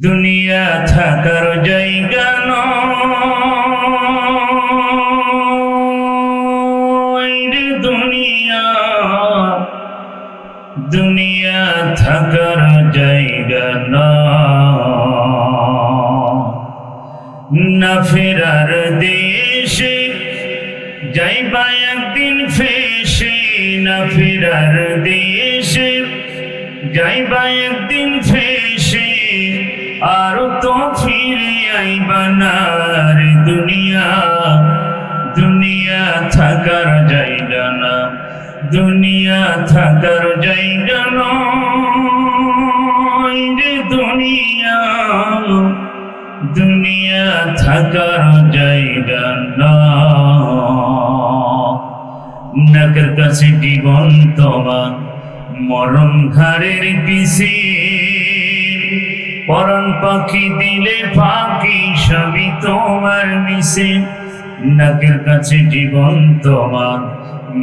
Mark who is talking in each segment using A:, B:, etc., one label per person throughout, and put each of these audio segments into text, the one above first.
A: দুনিয়া থাকার জায়গা নয় দুনিয়া। থাকার জায়গা না ফেরার দেশে যাইবা একদিন ফেসে। না ফেরার দেশে যাইবা একদিন ফেসে। আর তো ফিরে আইবা না রে দুনিয়া। দুনিয়া থাকার জায়গা না, দুনিয়া থাকার জায়গা নয় রে দুনিয়া। দুনিয়া থাকার জায়গা না। নাকের কাছে জীবন তোমার মরণ ঘাড়ের পিসি পরন পাখি দিলে ফাঁকি সবই তোমার মিশে নাকের কাছে জীবন তোমার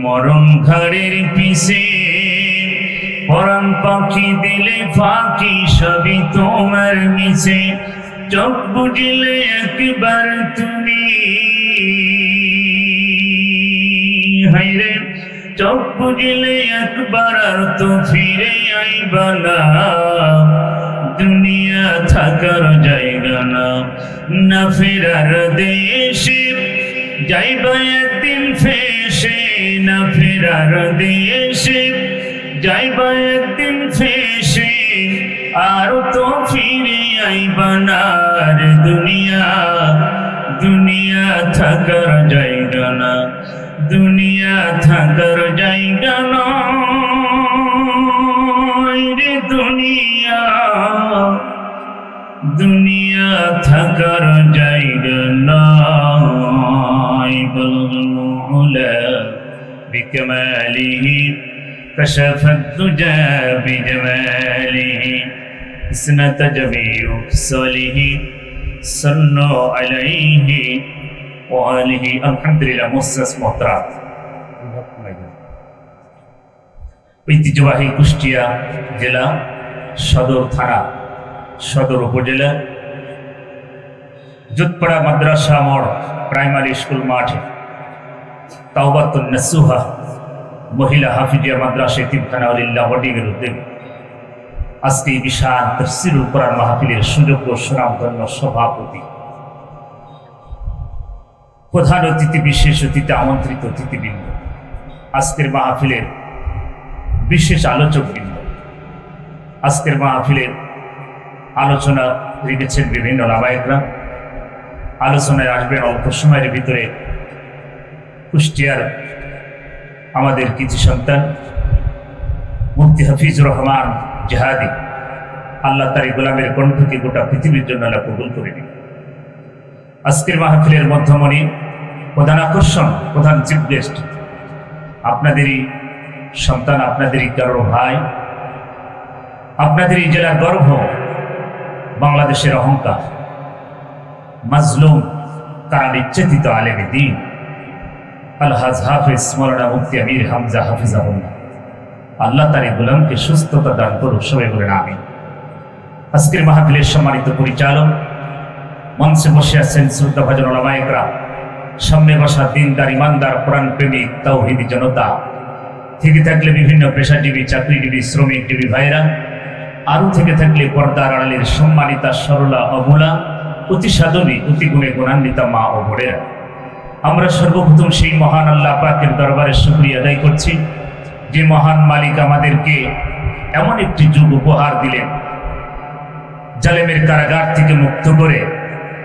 A: মরণ ঘাড়ের পিসে পরাণ পাখি দিলে ফাঁকি সবই তোমার মিছে চোখ বুঝিলে একবার তুমি। হাইরে চোখ বুঝিলে একবার আর তো ফিরে আইবা না। দুনিয়া থাকার জায়গা না। না ফেরার দেশে যাইবা একদিন ফেসে। না ফেরার দেশে যাইবা একদিন ফেসে। আর তো ফিরে আইবা না দুনিয়া। দুনিয়া থাকার জায়গা না। দুনিয়া থাকার জায়গা নয় থাকার জায়গা নয় বলমুলা بكماله كشف الدجى بجماله اسنت جميع صالح صلوا عليه وآله الحمد لله মুসাস محترم ঐতিহ্যবাহী কুষ্টিয়া জেলা সদর থানা সদর উপজেলা জুতপাড়া মাদ্রাসা মোড় প্রাইমারি স্কুল মাঠে। তাওবাতুন নাসুহা, মহিলা হাফিজিয়া মাদ্রাসা তিবখানা আলিল্লাহ ওয়াডিগের উদ্যোগে। আজকে এই বিশাল তফসিরুল কোরআন মাহফিলের সুযোগ্য সুনামধন্য সভাপতি। প্রধান অতিথি, বিশেষ অতিথি, আমন্ত্রিত অতিথিবৃন্দ। আজকের মাহফিলের বিশেষ আলোচকবৃন্দ। আজকের মাহফিলের আলোচনা রেখেছেন বিভিন্ন লামায়করা আলোচনায় আসবেন অল্প সময়ের ভিতরে। কুষ্টিয়ার আমাদের কিছু সন্তান, মুফতি হাফিজুর রহমান জাহাদি, আল্লাহ তারি গোলামের কণ্ঠকে গোটা পৃথিবীর জন্য আল্লাহ কবুল করে দিন আজকের মাহফিলের মধ্যমণি, প্রধান আকর্ষণ, প্রধান চিফ গেস্ট, আপনাদেরই সন্তান, আপনাদেরই কারও ভাই, আপনাদেরই জেলার গর্ভ বাংলাদেশের অহংকার। মাজলুম, তারা নিচ্ছেদিত আলেমে দিন। আলহাজ হাফিজ মৌলানা মুফতি আমির হামজা হাফিজাহুল্লাহ। আল্লাহ তার এই গোলামকে সুস্থতা দান করুক, সবাই বলেন আমি আজকের মাহফিলের সম্মানিত পরিচালক, মঞ্চে বসে আছেন শ্রদ্ধা ভাজন ওলামায়করা সামনে বসা দিনদার, ইমানদার কোরআন প্রেমিক তাওহিদি জনতা। থেকে থাকলে বিভিন্ন পেশাজীবী চাকরিজীবী শ্রমিকজীবী ভাইরা আরও থেকে থাকলে পর্দার আড়ালের সম্মানিতা সরলা অবলা অতি সাধনী অতি গুণে গুণান্বিতা মা ও বোনেরা। আমরা সর্বপ্রথম সেই মহান আল্লাহ পাকের দরবারে শুক্রিয়া আদায় করছি, যে মহান মালিক আমাদেরকে এমন একটি যুগ উপহার দিলেন, জালেমের কারাগার থেকে মুক্ত করে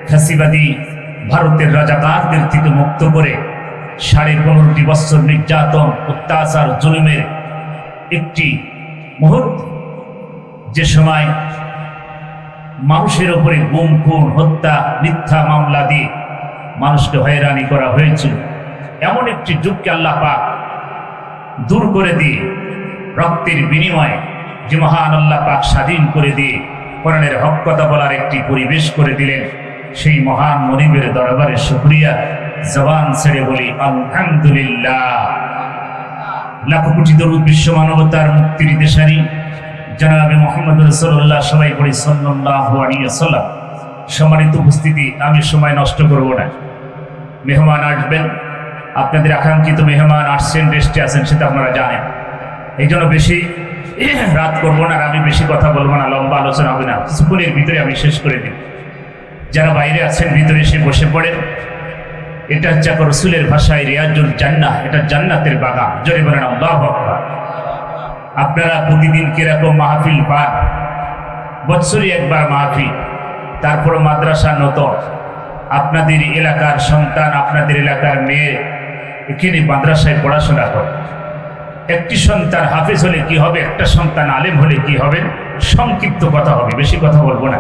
A: ফাঁসিবাদী ভারতের রাজাকারদের থেকে মুক্ত করে, সাড়ে পনেরোটি বছর নির্যাতন, অত্যাচার, জুলুমের একটি মুহূর্ত। যে সময় মানুষের উপরে গুম, খুন, হত্যা, মিথ্যা মামলা দিয়ে মানুষকে হয়রানি করা হয়েছিল। এমন একটি যুগকে আল্লাহ পাক দূর করে দিয়ে, রক্তের বিনিময়ে যে মহান আল্লাহ পাক স্বাধীন করে দিয়ে কোরআনের হক কথা বলার একটি পরিবেশ করে দিলেন, সেই মহান মনিবের দরবারে শুক্রিয়া। জবান ছেড়ে বলি, আলহামদুলিল্লাহ। লাখো কোটি দরুদ বিশ্ব মানবতার মুক্তির দেশারি জনাবে মোহাম্মদ রসুল্লাহ সবাই সাল্লাহ আলিয়াল্লাম সম্মানিত উপস্থিতি, আমি সময় নষ্ট করব না। মেহমান আসবেন। আপনাদের আকাঙ্ক্ষিত মেহমান আসছেন, রেস্টে আছেন, সেটা আপনারা জানেন। এই জন্য বেশি রাত করব না, আর আমি বেশি কথা বলব না, লম্বা আলোচনা হবে না। কিছুক্ষণের ভিতরে আমি শেষ করে দিই। যারা বাইরে আছেন, ভিতরে এসে বসে পড়ে এটা হচ্ছে রসুলের ভাষায় রিয়াজুল জান্না এটা জান্নাতের বাগান। জোরে বলেন, আল্লাহ আকবার। আপনারা প্রতিদিন কীরকম মাহফিল পান? বৎসরই একবার মাহফিল তারপর মাদ্রাসা নতুন আপনাদের এলাকার সন্তান, আপনাদের এলাকার মেয়ে, এখানে মাদ্রাসায় পড়াশোনা করে। একটি সন্তান হাফেজ হলে কি হবে? একটা সন্তান আলেম হলে কি হবে? সংক্ষিপ্ত কথা হবে, বেশি কথা বলব না।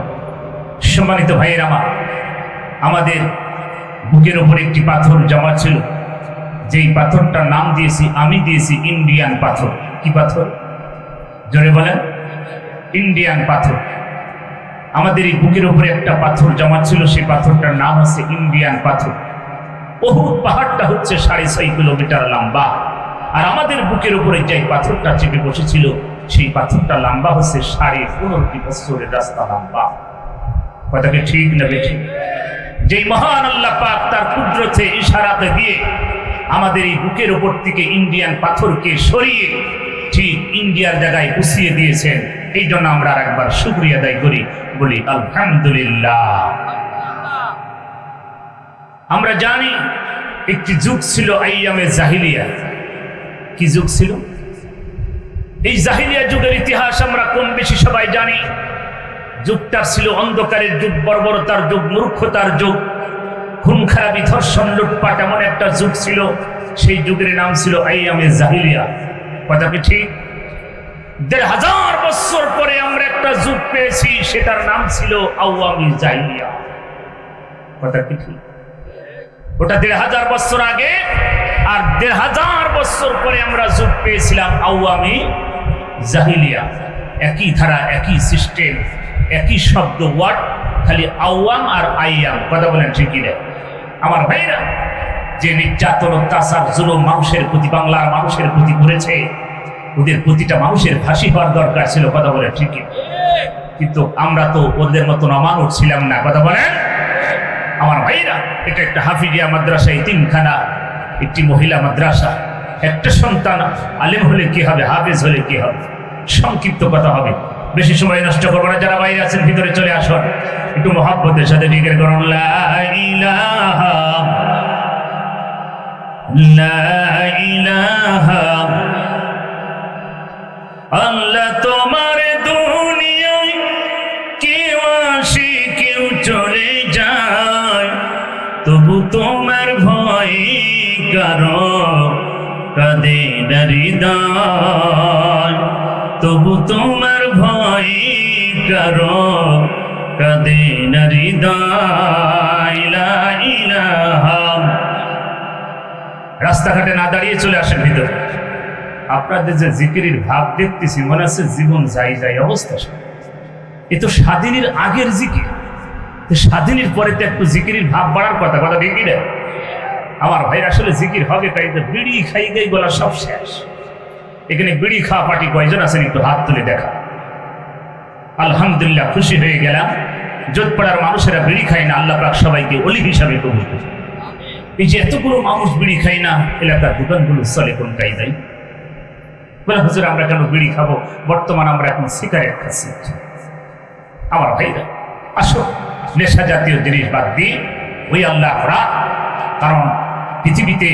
A: সম্মানিত ভাইয়ের আমার, আমাদের বুকের ওপর একটি পাথর জমা ছিল। যেই পাথরটার নাম দিয়েছি, আমি দিয়েছি ইন্ডিয়ান পাথর। কি পাথর? জোরে বলেন। ইন্ডিয়ান পাথর। আমাদের এই বুকের উপরে একটা পাথর জমা ছিল, সেই পাথরটার নাম হচ্ছে ইন্ডিয়ান পাথর। বহুত পাহাড়টা হচ্ছে সাড়ে ছয় কিলোমিটার লম্বা। আর আমাদের বুকের উপরে যে পাথরটা চেপে বসেছিল, সেই পাথরটা লম্বা হচ্ছে সাড়ে পনেরোটি বছরের রাস্তা লম্বা। কথাকে ঠিক না বেঠিক যেই মহান আল্লাহ পাক তার কুদরতে ইশারাতে দিয়ে আমাদের এই বুকের উপর থেকে ইন্ডিয়ান পাথরকে সরিয়ে ঠিক ইন্ডিয়ার জায়গায় বসিয়ে দিয়েছেন। এই জন্য আমরা আর একবার শুক্রিয়া আদায় করি। বলি, আলহামদুলিল্লাহ। আমরা জানি একটি যুগ ছিল আইয়ামে জাহিলিয়া। কি যুগ ছিল? এই জাহিলিয়া যুগের ইতিহাস আমরা কম বেশি সবাই জানি। যুগটা ছিল অন্ধকারের যুগ, বর্বরতার যুগ, মূর্খতার যুগ। খুন, খারাপি, ধর্ষণ, লুটপাট এমন একটা যুগ ছিল। সেই যুগের নাম ছিল আইয়ামে জাহিলিয়া। কথা কি ঠিক? দেড় হাজার বছর পরে আমরা একটা যুগ পেয়েছি, সেটার নাম ছিল আওয়ামী জাহিলিয়া। কথা কি ঠিক? ওটা দেড় হাজার বছর আগে আর দেড় হাজার বছর পরে আমরা যুগ পেয়েছিলাম আওয়ামী জাহিলিয়া। একই ধারা, একই সিস্টেম একই শব্দ ওয়ার্ড খালি আওয়াম আর আইয়াম। কথা বলেন ঠিকই রে আমার ভাইরা যে নির্যাতন, অত্যাচার, জুলুম মানুষের প্রতি, বাংলার মানুষের প্রতি করেছে, ওদের প্রতিটা মানুষের ফাঁসি হওয়ার দরকার ছিল, কথা বলে ঠিকই কিন্তু আমরা তো ওদের মতন অমানুষ ছিলাম না, কথা বলেন? আমার ভাইরা, এটা একটা হাফিজিয়া মাদ্রাসা ইতিমখানা একটি মহিলা মাদ্রাসা। একটা সন্তান আলেম হলে কি হবে, হাফেজ হলে কি হবে? সংক্ষিপ্ত কথা হবে। বেশি সময় নষ্ট করব না, যারা বাইরে আছেন, ভিতরে চলে আসুন। একটু মহাব্বতের সাথে জিজ্ঞেস করুন আল্লাহ, তোমার দুনিয়ায় কেউ আসে, কেউ চলে যায়। তবু তোমার ভয় কারও কাঁদে হৃদয়। তবু তোমার ভয় কারও কাঁদে হৃদয়। ইলাহা রাস্তাঘাটে না দাঁড়িয়ে চলে আসেন ভিতরে। আপনাদের যে জিকিরির ভাব দেখতেছি, মনে হচ্ছে জীবন যাই যাই অবস্থা এ তো স্বাধীনের আগের জিকির। স্বাধীনের পরে তো একটু জিকিরির ভাব বাড়ার কথা কথা দেখি না আমার ভাই আসলে জিকির হবে, তাই তো বিড়ি খাই গাই গলা সব শেষ। এখানে বিড়ি খাওয়া পার্টি কয়জন আছেন একটু হাত তুলে দেখা। আলহামদুলিল্লাহ, খুশি হয়ে গেলাম। যোধপাড়ার মানুষেরা বিড়ি খায় না, আল্লাহ পাক সবাইকে অলি হিসাবে কবুল করে এই যে এতগুলো মানুষ বিড়ি খায় না, এলাকার দোকানগুলো চলে কোন কায়দায়? বলে, হুজুর, আমরা কেন বিড়ি খাব? বর্তমান আমরা এখন সিগারেট খাচ্ছি আমার ভাইরা, আসো, নেশা জাতীয় জিনিস বাদ দিয়ে ওই আল্লাহ ঘোরা কারণ পৃথিবীতে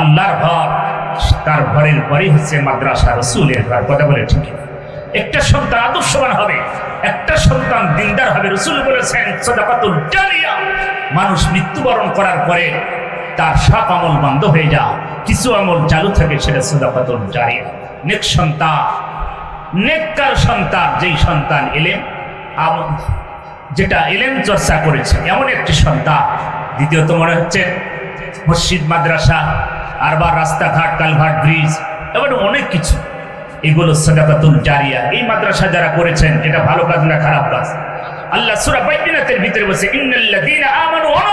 A: আল্লাহর ঘর, তার ঘরের পরেই হচ্ছে মাদ্রাসা রসুলের ঘর, কথা বলে ঠিক একটা সন্তান আদর্শবান হবে, একটা সন্তান দিনদার হবে, রসুল বলেছেন, সদাকাতুল জারিয়া। মানুষ মৃত্যুবরণ করার পরে তার সব আমল বন্ধ হয়ে যা কিছু আমল চালু থাকে, সেটা সদাকাতুল জারিয়া। নেক সন্তান, নেককার সন্তান, যেই সন্তান এলেম আমল যেটা এলেম চর্চা করেছে, এমন একটি সন্তান। দ্বিতীয়ত মনে হচ্ছে, মসজিদ, মাদ্রাসা, আরবার রাস্তাঘাট, কালভার্ট, ব্রিজ এবার অনেক কিছু। এগুলো সদাকাতুল জারিয়া। এই মাদ্রাসা যারা করেছেন, এটা ভালো কাজ না খারাপ কাজ? আল্লাহ সূরা বাইনাতের ভিতরে বলছে, ইন্নাল্লাযীনা আমানু ওয়া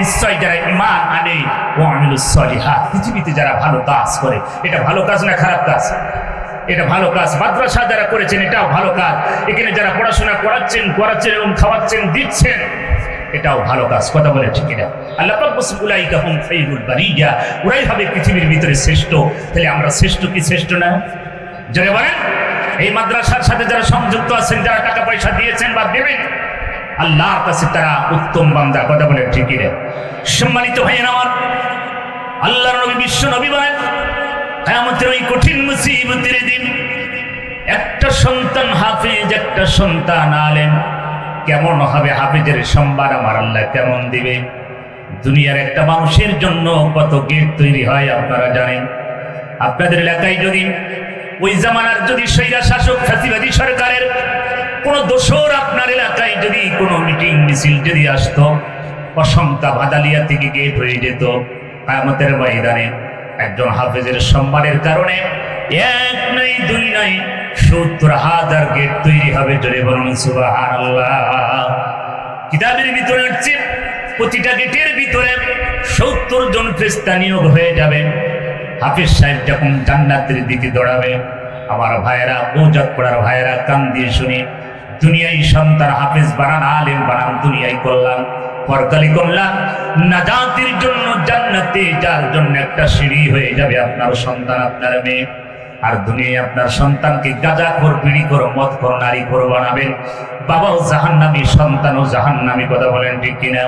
A: নিশ্চয় যারা ঈমান আনে ও আমিলুস সলিহাত, পৃথিবীতে যারা ভালো কাজ করে, এটা ভালো কাজ না খারাপ কাজ? এটা ভালো কাজ। মাদ্রাসা যারা করেছেন, এটাও ভালো কাজ। এখানে যারা পড়াশোনা করাচ্ছেন করাচ্ছেন এবং খাওয়াচ্ছেন, দিচ্ছেন, এটাও ভালো কাজ। কথা বলে ঠিক না আল্লাহ ওরাই হবে পৃথিবীর ভিতরে শ্রেষ্ঠ। তাহলে আমরা শ্রেষ্ঠ কি শ্রেষ্ঠ না? যারা বলেন। এই মাদ্রাসার সাথে যারা সংযুক্ত আছেন, যারা টাকা পয়সা দিয়েছেন বা দেবেন আল্লাহর কাছে তারা উত্তম বান্দা, কথা বলে ঠিকই রে সম্মানিত ভাইয়ের আমার, আল্লাহর নবী বিশ্ব নবী বলেন ওই কঠিন মুসিবতের দিন একটা সন্তান হাফিজ, একটা সন্তান আলেম। কেমন হবে হাফিজের সম্মান আমার আল্লাহ কেমন দিবে? দুনিয়ার একটা মানুষের জন্য কত গেট তৈরি হয় আপনারা জানেন। আপনাদের এলাকায় যদি ওই জামানার যদি সৈরা শাসক ফাঁসিবাদী সরকারের কোন এলাকায় যদি কোনো মিটিং মিছিল যদি আসতো, অসংখ্য ভাদালিয়া থেকে গেট হয়ে যেত। কায়ামতের ময়দানে একজন হাফেজের সম্মানের কারণে এক নাই, দুই নাই, সত্তর হাজার গেট তৈরি হবে জোরে বলুন, সুবহানাল্লাহ। কিতাবের ভিতরে হচ্ছে প্রতিটা গেটের ভিতরে সত্তর জন ফেস্তা নিয়োগ হয়ে যাবে। হাফিজ সাহেব যখন জান্নাতের দিকে দৌড়াবে, আমার ভাইয়েরা ওজাত পড়ার ভাইয়েরা কান দিয়ে শুনি দুনিয়ায় সন্তান হাফেজ বানান, আলেম বানান, দুনিয়ায় করলাম পরকালি করলাম নাজাতির জন্য জান্নাতে যার জন্য একটা সিঁড়ি হয়ে যাবে আপনার সন্তান, আপনার মেয়ে। আর দুনিয়ায় আপনার সন্তানকে গাজা কর বিড়ি করো মদ করো নারী করো বানাবেন বাবাও জাহান্নামি, সন্তানও জাহান্নামি, কথা বলেন ঠিক কিনা?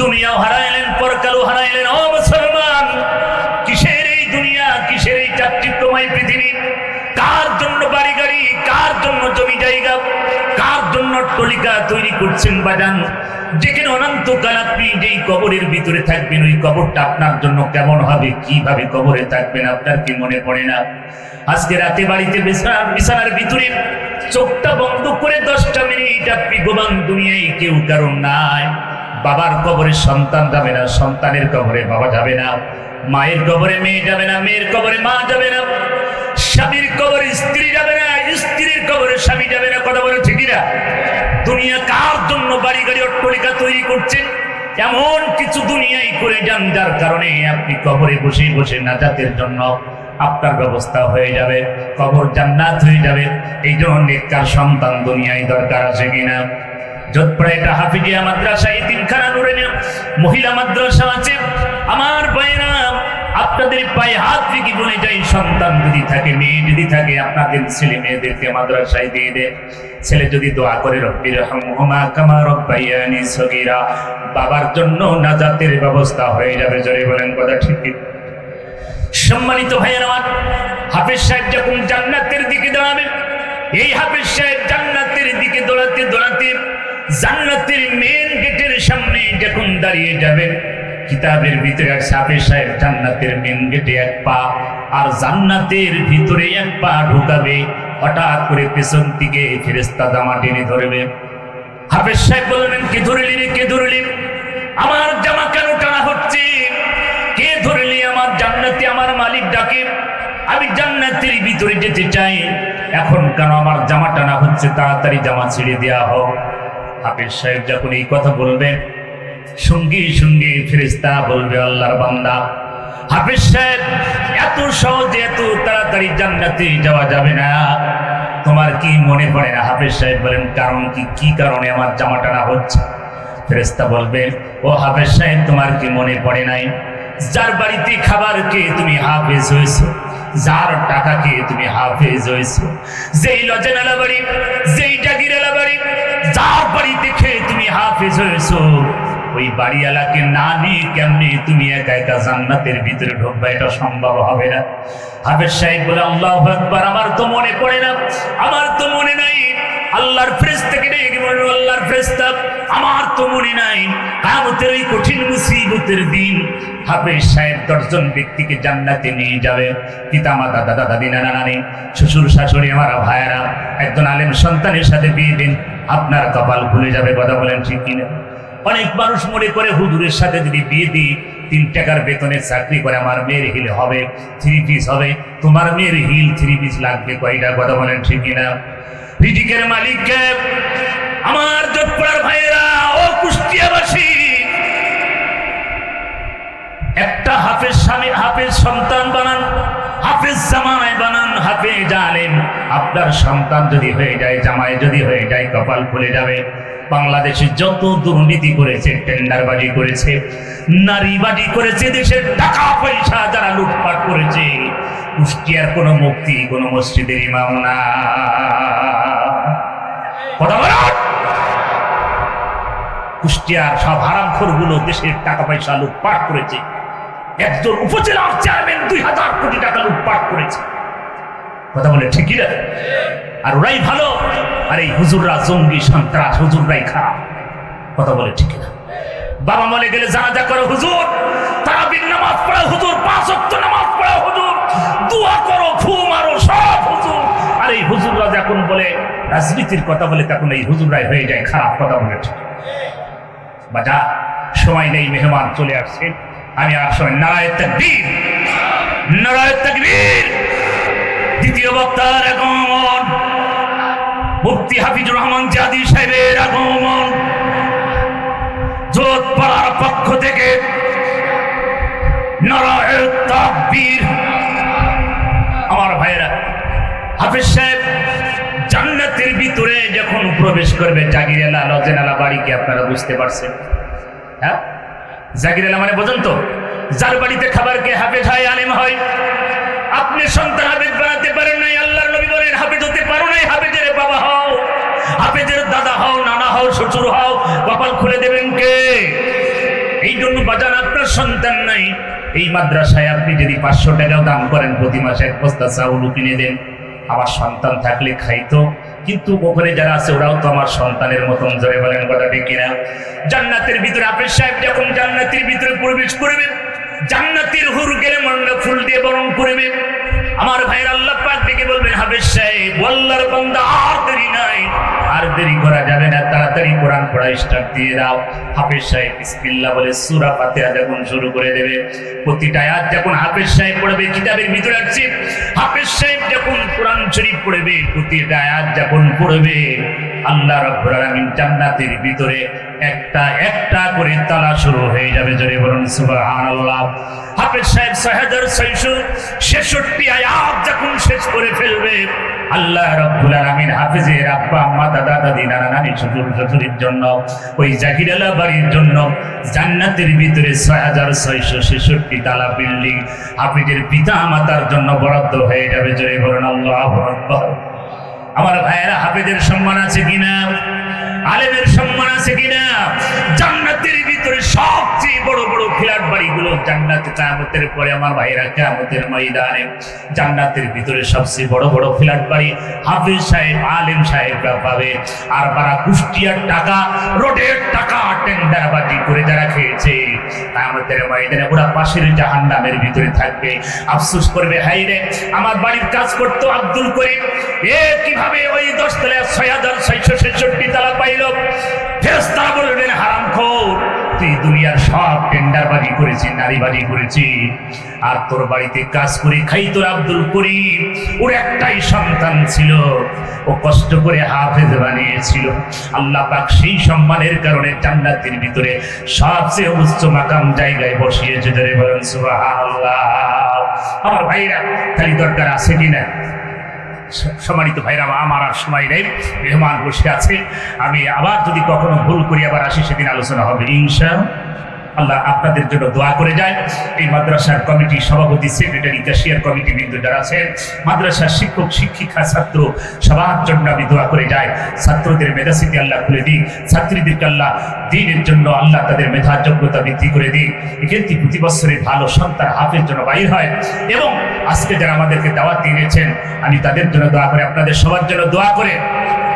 A: দুনিয়াও হারাইলেন, পরকালও হারাইলেন। ও মুসলমান, কিসের এই দুনিয়া, কিসের এই চাকচিক্যময় পৃথিবী? কার জন্য টলিকা তৈরি করছেন বাজান। যেখানে অনন্তকাল আপনি যেই কবরের ভিতরে থাকবেন, ওই কবরটা আপনার জন্য কেমন হবে, কীভাবে কবরে থাকবেন, আপনার কি মনে পড়ে না? আজকে রাতে বাড়িতে বিছানার ভিতরে চোখটা বন্ধ করে দশটা মিনিট আপনি গোবান দুনিয়ায় কেউ কারণ নাই। বাবার কবরে সন্তান যাবে না, সন্তানের কবরে বাবা যাবে না, মায়ের কবরে মেয়ে যাবে না, মেয়ের কবরে মা যাবে না, স্বামীর কবরে স্ত্রী যাবে না, স্ত্রীর কবরে স্বামী যাবে না, কথা বলে ঠিকই না? দুনিয়া কার জন্য বাড়ি গাড়ি অট্টলিকা তৈরি করছেন? এমন কিছু দুনিয়ায় করে যান, যার কারণে আপনি কবরে বসে বসে নাজাতের জন্য আপনার ব্যবস্থা হয়ে যাবে, কবর জান্নাত হয়ে যাবে। এই জন্য নেককার সন্তান দুনিয়ায় দরকার আছে কিনা? একটা মাদ্রাসা তিনখানা নুরে মহিলা মাদ্রাসা আছে। আমার ভাইরা আপনাদের পায়ে হাত রেখে বলে যাই, সন্তান যদি থাকে, মেয়ে যদি থাকে, আপনাদের ছেলে মেয়েদেরকে মাদ্রাসায় দিয়ে দেন ছেলে যদি দোয়া করে রব্বির হামহুমা কামা রব্বাইয়ানি সগীরা। বাবার জন্য নাজাতের ব্যবস্থা হয়ে যাবে, জোরে বলেন কথা ঠিক সম্মানিত ভাইয়ের আমার, হাফেজ সাহেব যখন জান্নাতের দিকে দাঁড়াবে, এই হাফেজ সাহেব জান্নাতের দিকে দৌড়াতে দৌড়াতে জান্নাতের মেন গেটের সামনে যখন দাঁড়িয়ে যাবে কিতাবের ভিতরে এক হাফেজ সাহেব জান্নাতের মেন গেটে এক পা, আর জান্নাতের ভিতরে এক পা ঢুকাবে। হঠাৎ করে পেছন দিকে ফেরেস্তা জামা টেনে ধরবে। হাফেজ সাহেব বলবেন কে ধরলি রে, কে ধরলি? আমার জামা কেন টানা হচ্ছে? কে ধরলি আমার জান্নাতে আমার মালিক ডাকে? আমি জান্নাতের ভিতরে যেতে চাই। এখন কেন আমার জামা টানা হচ্ছে? তাড়াতাড়ি জামা ছেড়ে দেওয়া হোক। হাফেজ সাহেব যখন এই কথা বলবেন সঙ্গে সঙ্গে ফেরেস্তা বলবে, আল্লাহর বান্দা। হাফেজ সাহেব, এত সহজে, এত তাড়াতাড়ি জান্নাতে যাওয়া যাবে না। তোমার কি মনে পড়ে না? হাফেজ সাহেব বলেন, কারণ কি? কি কারণে আমার জামা টানা হচ্ছে? ফেরেস্তা বলবে, ও হাফেজ সাহেব, তোমার কি মনে পড়ে নাই? যার বাড়িতে খাবার খেয়ে তুমি হাফেজ হয়েছো, যার টাকা খেয়ে তুমি হাফেজ হয়েছো, যেই লজেনালা বাড়ি যেই জাগিরালা বাড়ি যার বাড়িতে খেয়ে তুমি হাফেজ হয়েছো ওই বাড়িওয়ালাকে না নিয়ে কেমনি তুমি একা একা জান্নাতের ভিতরে ঢুকবা? এটা সম্ভব হবে না। হাফেজ সাহেব বলে, আল্লাহ আকবার। আমার তো মনে পড়ে না। আমার তো মনে নাই। আল্লাহর ফ্রেস থেকে ডেকে বলল আল্লাহর ফ্রেস্তা আমার তো মনে নাই। কামতের ওই কঠিন মুসিবতের দিন হাফেজ সাহেব দশজন ব্যক্তিকে জান্নাতে নিয়ে যাবে। পিতা মাতা দাদা দাদি নানা নানি শ্বশুর, শাশুড়ি আমার ভাইয়েরা, একজন আলেম সন্তানের সাথে বিয়ে দিন। আপনার কপাল খুলে যাবে, কথা বলেন ঠিক কিনা? অনেক মানুষ মনে করে, হুজুরের সাথে যদি বিয়ে দিই, তিন টাকার বেতনে চাকরি করে আমার মেয়ের হিল হবে থ্রি পিস হবে। তোমার মেয়ের হিল থ্রি পিস লাগবে, কয়টা? কথা বলেন ঠিক কিনা? রিজিকের মালিককে আমার যোধপুরার ভাইয়েরা, ও কুষ্টিয়াবাসী। একটা হাফেজ স্বামী, হাফেজ সন্তান বানান, হাফেজ জামানায় বানান। হাফেজ আলে আপনার সন্তান যদি হয়ে যায়, জামাই যদি হয়ে যায়, কপাল খুলে যাবে। বাংলাদেশে যত দুর্নীতি করেছে, টেন্ডারবাজি করেছে, নারীবাজি করেছে, দেশের টাকা পয়সা যারা লুটপাট করেছে, কুষ্টিয়ার কোনো মুক্তি কোনো মসজিদের ইমাম না। কুষ্টিয়ার সব হারামখোরগুলো দেশের টাকা পয়সা লুটপাট করেছে। একজন উপজেলার চেয়ারম্যান দুই হাজার কোটি টাকা লুটপাট করেছে। কথা বলে ঠিকই না আর ওরাই ভালো, আর এই হুজুররা জঙ্গি সন্ত্রাস, হুজুররাই খারাপ। কথা বলে, ঠিক না বাবা মলে গেলে জানাজা করো হুজুর, তারাবির নামাজ পড়া হুজুর, পাঁচ ওয়াক্ত নামাজ পড়া হুজুর, দোয়া করো ফু মারো, সব হুজুর। আর এই হুজুররা যখন বলে, রাজনীতির কথা বলে, তখন এই হুজুররাই হয়ে যায় খারাপ, কথা বলে, ঠিক বাজা, সময় নেই, মেহমান চলে আসছে আমি আর সময়, নারায় তকবীর নারায় তকবীর। দ্বিতীয় বক্তার আগমন। মুফতি হাফিজুর রহমান জাদি সাহেবের আগমন। জোত পাড়ার পক্ষ থেকে তাকবীর। আমার ভাইয়েরা, হাফিজ সাহেব, জান্নাতের ভিতরে যখন প্রবেশ করবে, জাগিরেলা লজেনালা বাড়িকে আপনারা বুঝতে পারছেন? হ্যাঁ? জাগিরেলা মানে বোঝেন তো, যার বাড়িতে খাবার খাবারকে হাফেজ হয়, আলেম হয়, আপনি সন্তান হাফেজ বানাতে পারেন নাই আল্লাহর নবী বলেন হাফেজ হতে পারো নাই হাফেজের বাবা হও হাফেজের দাদা হও নানা শ্বশুর হও। কপাল খুলে দেবেন কে? এই জন্য বাজার আপনার সন্তান নাই। এই মাদ্রাসায় আপনি যদি পাঁচশো টাকাও দান করেন প্রতি মাসে, এক বস্তা চাউল কিনে দেন। আমার সন্তান থাকলে খাইতো। কিন্তু ওখানে যারা আছে, ওরাও তো আমার সন্তানের মতন জোরে বলেন কথাটি কিনা? জান্নাতের ভিতরে আপের সাহেব যখন জান্নাতের ভিতরে প্রবেশ করবে, জান্নাতের হুর গেলে মন্ডা ফুল দিয়ে বরণ করবে আমার ভাইয়ের আল্লাহ পাক ডেকে বলবেন, হাফেজ সাহেব, আল্লাহর বান্দা আর দেরি নাই। আর দেরি করা যাবে না, তাড়াতাড়ি কোরআন পড়া স্টার্ট দিয়ে দাও। হাফেজ সাহেব, বিসমিল্লাহ বলে সূরা ফাতিহা যখন শুরু করে দেবে, প্রতিটা আয়াত যখন হাফেজ সাহেব পড়বে, কিতাবের ভিতরে আছে হাফেজ সাহেব যখন কোরআন শরীফ পড়বে, প্রতিটা আয়াত যখন পড়বে, আল্লাহ রাব্বুল আলামিন জান্নাতের ভিতরে একটা একটা করে তালা শুরু হয়ে যাবে। জোরে বলুন, সুবহানাল্লাহ। হাফেজ সাহেব ছয় হাজার ছেষট্টি আয়াত যখন শেষ করে ফেলবে, আল্লাহ রব্বুল আলামিন হাফেজের আব্বা, আম্মা, দাদা, দাদি, নানা, নানি, শ্বশুর, শ্বশুরের জন্য, ওই জাকিরালা বাড়ির জন্য জান্নাতের ভিতরে ছয় হাজার ছয়শো ছেষট্টি তালা বিল্ডিং হাফেজের পিতা মাতার জন্য বরাদ্দ হয়ে যাবে জোরে বলুন, আল্লাহ আমার ভাইয়েরা, হাফেজের সম্মান আছে কিনা? আলেমের সম্মান আছে কিনা? জান্নাতের ভিতরে সবচেয়ে বড় বড় ফ্ল্যাট বাড়িগুলো জান্নাতে, কায়ামতের পরে আমার ভাইয়েরা কায়ামতের ময়দানে জান্নাতের ভিতরে সবচেয়ে বড় বড় ফ্ল্যাট বাড়ি হাফিজ সাহেব, আলেম সাহেবরা পাবে। আর তারা কুষ্টিয়ার টাকা, রোডের টাকা টেন্ডারবাজি করে যারা খেয়েছে, কায়ামতের ময়দানে ওরা পাশের জাহান নামের ভিতরে থাকবে। আফসোস করবে হাই রে, আমার বাড়ির কাজ করতো আব্দুল করিম। এ কীভাবে ওই দশ তলা ছয় হাজার ছয়শো ছেষট্টি তালা পাইল? ফেরস্তা বলবেন হারাম খোর, তুই দুনিয়ার সব টেন্ডারবাজি করেছি নারীবাজি করেছি আর তোর বাড়িতে কাজ করে খাই তোর আব্দুল করিম। ওর একটাই সন্তান ছিল, ও কষ্ট করে হাফেজ বানিয়েছিল। আল্লাহ পাক সেই সম্মানের কারণে জান্নাতের ভিতরে সবচেয়ে উচ্চ মাকাম জায়গায় বসিয়েছে। ধরে বলেন, সুবহানাল্লাহ। আমার ভাইরা, খালি দরকার আছে কিনা? সম্মানিত ভাইরা, আমার আর সময় নেই, মেহমান বসে আছে। আমি আবার যদি কখনো ভুল করি, আবার আসি, সেদিন আলোচনা হবে, ইনশা আল্লাহ আপনাদের জন্য দোয়া করে যায়। এই মাদ্রাসার কমিটি সভাপতি, সেক্রেটারি, ক্যাশিয়ার কমিটি বিন্দু যারা আছেন মাদ্রাসার শিক্ষক, শিক্ষিকা, ছাত্র, সবার জন্য আমি দোয়া করে যাই ছাত্রদের মেধাস্মৃতি আল্লাহ খুলে দিই ছাত্রীদেরকে আল্লাহ দিনের জন্য আল্লাহ তাদের মেধা যোগ্যতা বৃদ্ধি করে দিই এক্ষেত্রে প্রতি বছরে ভালো সন্তান হাফের জন্য বাইর হয়। এবং আজকে যারা আমাদেরকে দাওয়াত দিয়েছেন আমি তাদের জন্য দোয়া করে, আপনাদের সবার জন্য দোয়া করে,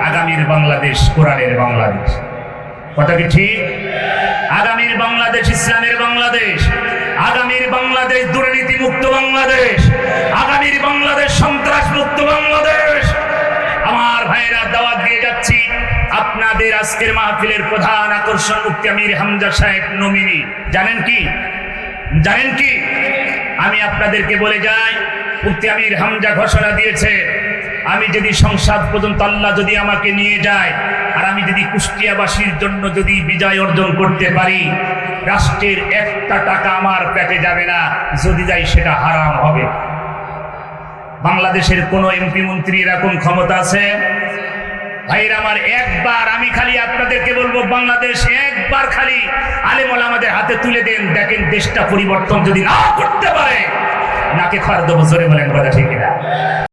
A: আগামীর বাংলাদেশ, কোরআনের বাংলাদেশ। কথা কি ঠিক? আগামীর বাংলাদেশ, ইসলামের বাংলাদেশ। আগামীর বাংলাদেশ দুর্নীতি মুক্ত বাংলাদেশ। আগামীর বাংলাদেশ সন্ত্রাস মুক্ত বাংলাদেশ। আমার ভাইরা, দাওয়াত দিয়ে যাচ্ছি। আপনাদের আজকের মাহফিলের প্রধান আকর্ষণ মুক্তি আমির হামজা সাহেব নমিনি। জানেন কি? জানেন কি? আমি আপনাদেরকে বলে যাই মুক্তি আমির হামজা ঘোষণা দিয়েছে। আমি যদি সংসদ পর্যন্ত আল্লাহ যদি আমাকে নিয়ে যায়, আর আমি যদি কুষ্টিয়াবাসীর জন্য যদি বিজয় অর্জন করতে পারি, রাষ্ট্রের একটা টাকা আমার পেটে যাবে না, যদি যাই সেটা হারাম হবে। বাংলাদেশের কোন এমপি মন্ত্রী এরকম ক্ষমতা আছে? ভাইরা আমার একবার, আমি খালি আপনাদেরকে বলব, বাংলাদেশ একবার খালি আলেমল আমাদের হাতে তুলে দেন। দেখেন, দেশটা পরিবর্তন যদি না করতে পারে, নাকে খার দেবো জোরে বলেন কথা ঠিক না